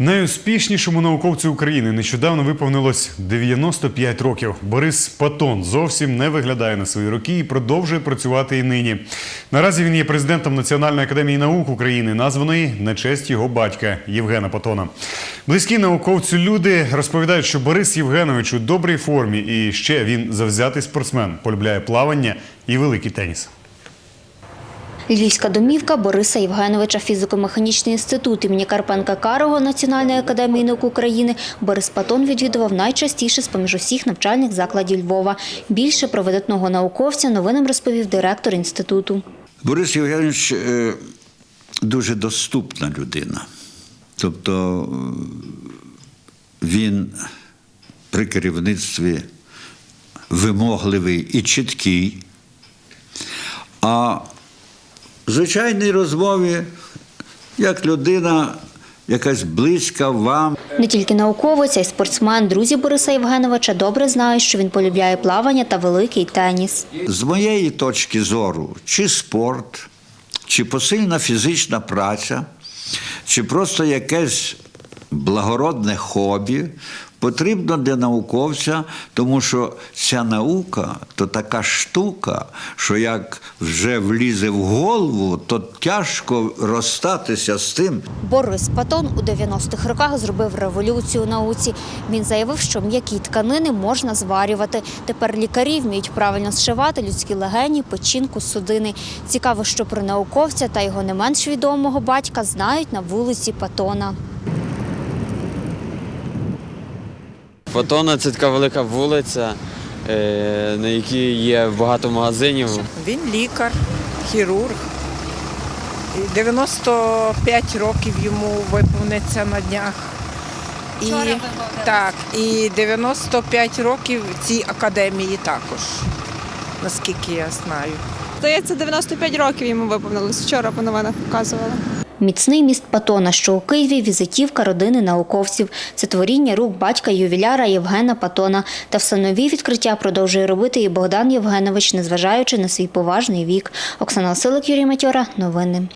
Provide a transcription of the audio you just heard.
Найуспішнішому науковцю України нещодавно виповнилось 95 років. Борис Патон зовсім не виглядає на свої роки і продовжує працювати і нині. Наразі він є президентом Національної академії наук України, названої на честь його батька Євгена Патона. Близькі науковцю люди розповідають, що Борис Євгенович у добрій формі і ще він завзятий спортсмен, полюбляє плавання і великий теніс. Львівська домівка Бориса Євгеновича, фізико-механічний інститут імені Карпенка Карого Національної академії наук України Борис Патон відвідував найчастіше з поміж усіх навчальних закладів Львова. Більше про видатного науковця новинам розповів директор інституту. Борис Євгенович е, дуже доступна людина. Тобто е, він при керівництві вимогливий і чіткий, а в звичайній розмові як людина якась близька вам. Не тільки науковець, а й спортсмен. Друзі Бориса Євгеновича добре знають, що він полюбляє плавання та великий теніс. З моєї точки зору, чи спорт, чи посильна фізична праця, чи просто якесь благородне хобі потрібно для науковця, тому що ця наука то така штука, що як вже влізе в голову, то тяжко розстатися з тим. Борис Патон у 90-х роках зробив революцію у науці. Він заявив, що м'які тканини можна зварювати. Тепер лікарі вміють правильно зшивати людські легені, печінку, судини. Цікаво, що про науковця та його не менш відомого батька знають на вулиці Патона. Фотона це така велика вулиця, е, на якій є багато магазинів. Він лікар, хірург. 95 років йому виповниться на днях. І, так, і 95 років цій академії також, наскільки я знаю. Здається, 95 років йому виповнилось. Вчора по новинах показували. Міцний міст Патона, що у Києві візитівка родини науковців. Це творіння рук батька ювіляра Євгена Патона. Та все нові відкриття продовжує робити і Богдан Євгенович, незважаючи на свій поважний вік. Оксана Силик, Юрій Матьора. Новини.